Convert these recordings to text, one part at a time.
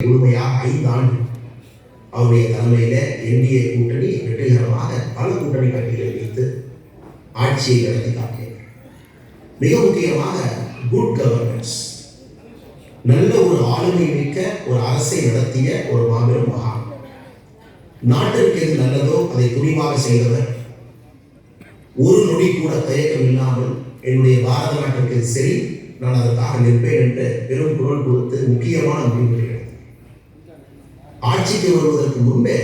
முழுமையாக ஐந்து ஆண்டு அவருடைய தலைமையில என்டிஏ கூட்டணி வெற்றிகரமாக பல கூட்டணி கட்சிகளை வைத்து ஆட்சியை நடத்தி காட்டியது மிக முக்கியமாக குட் கவர்னன்ஸ் நல்ல ஒரு ஆளுமை மிக்க ஒரு அரசை நடத்திய ஒரு மாபெரும் மகான். நாட்டிற்கு எது நல்லதோ அதை துணிவாக செய்தவர். ஒரு நொடி கூட தயக்கம் இல்லாமல் என்னுடைய பாரத நாட்டிற்கு சரி நான் அதற்காக நிற்பேன் என்று பெரும் குரல் கொடுத்து முக்கியமான முடிவுகள் ஆட்சிக்கு வருவதற்கு முன்பே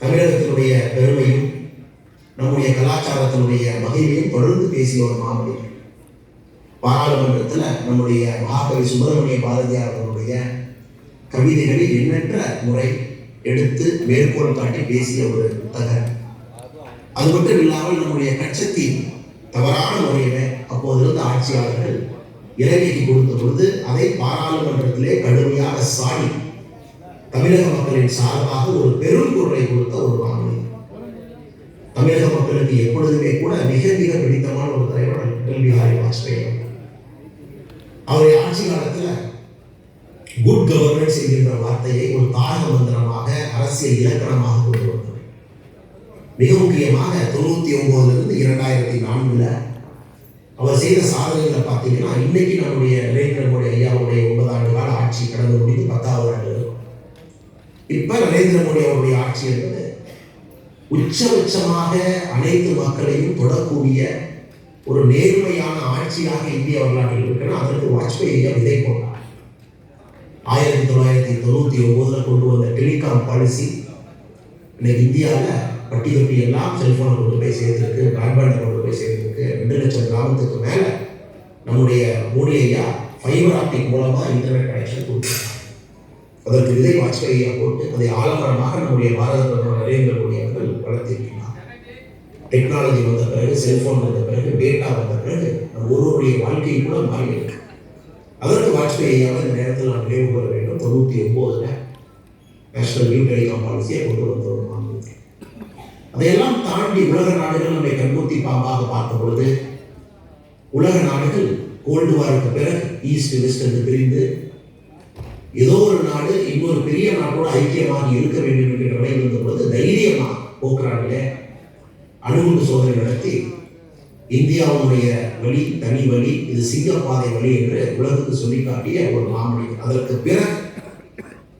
தமிழகத்தினுடைய பெருமையும் நம்முடைய கலாச்சாரத்தினுடைய மகிழ்வையும் தொடர்ந்து பேசிய ஒரு மாமனிதர். பாராளுமன்றத்தில் நம்முடைய மகாகவி சுப்பிரமணிய பாரதியார் அவர்களுடைய கவிதைகளை எண்ணற்ற முறை எடுத்து மேற்கோள் காட்டி பேசிய ஒரு புத்தகர் அது மட்டும் இல்லாமல் நம்முடைய கட்சத்தின் தவறான முறையில அப்போது இருந்த ஆட்சியாளர்கள் இலங்கைக்கு கொடுத்த பொழுது அதை பாராளுமன்றத்திலே கடுமையாக சாடி தமிழக மக்களின் சார்பாக ஒரு பெரும் குரலை கொடுத்த ஒரு மாமனிதர் தமிழக மக்களுக்கு எப்பொழுதுமே கூட மிக மிக பிடித்தமான ஒரு தலைவர் அடல் பிஹாரி வாஜ்பேயி. அவருடைய ஆட்சி காலத்தில் குட் கவர்னன்ஸ் என்கின்ற வார்த்தையை ஒரு தாரக மந்திரமாக அரசியல் இலக்கணமாக கொண்டு வந்தார் மிக முக்கியமாக தொண்ணூத்தி ஒன்பதுல இருந்து இரண்டாயிரத்தி நான்குல அவர் செய்த சாதனைகளை பார்த்தீங்கன்னா இன்னைக்கு நம்முடைய நரேந்திர மோடி ஐயாவுடைய ஒன்பது ஆண்டு கால ஆட்சி கடந்து முடிந்து பத்தாவது ஆண்டு இருக்கும். இப்ப நரேந்திர மோடி அவருடைய ஆட்சி என்பது உச்சபட்சமாக அனைத்து மக்களையும் தொடக்கூடிய ஒரு நேர்மையான ஆட்சியாக இந்திய வரலாற்றில் இருக்குன்னா அதற்கு வாஜ்பேயி விதை போட்டார். ஆயிரத்தி தொள்ளாயிரத்தி தொண்ணூத்தி ஒன்பதுல கொண்டு வந்த டெலிகாம் பாலிசி இன்னைக்கு இந்தியாவில் பட்டி தொட்டி எல்லாம் செல்போனை கொண்டு போய் சேர்த்துருக்கு பிராட்பேண்டை கொண்டு போய் சேர்த்துருக்கு. ரெண்டு லட்சம் கிராமத்துக்கு மேலே நம்முடைய மோடி ஐயா ஃபைபர் ஆப்டிக் மூலமாக இன்டர்நெட் கனெக்ஷன் கொடுத்துருக்காங்க அதற்கு விதை வாஜ்பாயை ஐயா போட்டு அதை ஆலமரமாக நம்முடைய பாரத பிரதமர் நரேந்திர மோடி அவர்கள் வளர்த்திருக்கிறார். டெக்னாலஜி வந்த பிறகு செல்போன் வந்த பிறகு டேட்டா வந்த பிறகு ஒருவருடைய வாழ்க்கை கூட மாறியிருக்கு அதற்கு வாஜ்பாயாக இந்த நேரத்தில் நான் நினைவு கூற வேண்டும். தொண்ணூற்றி ஒம்போதுல நேஷனல் நியூ டெலிகாம் பாலிசியை கொண்டு வந்த அதையெல்லாம் தாண்டி உலக நாடுகள் நம்மை கண்மூத்தி பாம்பாக பார்க்கும் பொழுது உலக நாடுகள் கோல்டு வாருக்கு பிறகு ஈஸ்ட் வெஸ்ட் என்று பிரிந்து ஏதோ ஒரு நாடு இன்னொரு பெரிய நாட்டோட ஐக்கியமாக இருக்க வேண்டும் என்கிற நிலை இருந்த பொழுது தைரியமா போக்குறாங்களே அணுகுண்டு சோதனை நடத்தி இந்தியாவுடைய வழி தனி வழி இது சிங்கப்பாதை வழி என்று உலகத்துக்கு சொல்லி காட்டிய ஒரு மாமணி அதற்கு பிறகு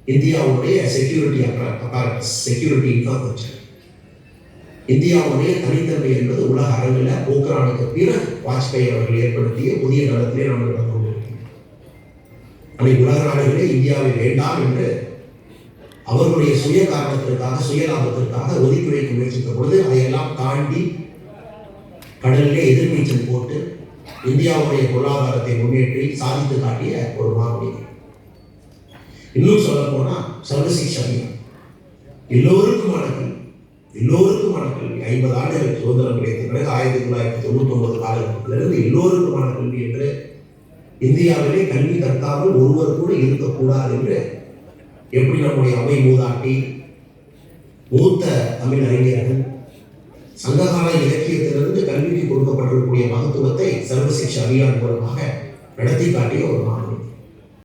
இந்தியாவுடைய செக்யூரிட்டி அப்பாரட்டஸ் செக்யூரிட்டி இன்ஃப்ராஸ்ட்ரக்சர் இந்தியாவுடைய தனித்தன்மை என்பது உலக அரங்கில் போக்ரானுக்கு பிறகு வாஜ்பாய் அவர்கள் ஏற்படுத்திய புதிய தளத்திலே நாம் நடந்து அப்படி உலக நாடுகளே இந்தியாவை வேண்டாம் என்று அவர்களுடைய சுய காரணத்திற்காக சுய லாபத்திற்காக ஒதுக்கி வைக்க முயற்சித்த பொழுது அதையெல்லாம் தாண்டி கடலிலே எதிர்நீச்சல் போட்டு இந்தியாவுடைய பொருளாதாரத்தை முன்னேற்றி சாதித்து காட்டிய ஒரு மாமனிதர் இன்னும் சொல்ல போனா சர்வசிக்ஷா அபியான் எல்லோருக்குமான கல்வி எல்லோருக்குமான கல்வி ஐம்பது ஆண்டுகள் சுதந்திரம் கிடைத்த பிறகு ஆயிரத்தி தொள்ளாயிரத்தி தொண்ணூத்தி ஒன்பது காலகட்டத்திலிருந்து எல்லோருக்குமான கல்வி என்று இந்தியாவிலே கல்வி கற்காமல் ஒருவர் கூட இருக்கக்கூடாது என்று எப்படி நம்முடைய அவை மூதாட்டி மூத்த தமிழ் அறிஞர்கள் சங்ககால இலக்கியத்திலிருந்து கல்விக்கு கொடுக்கப்பட்டிருக்கக்கூடிய மகத்துவத்தை சர்வசிக்ஷ அபியான் மூலமாக நடத்தி காட்டிய ஒரு மாணவர்.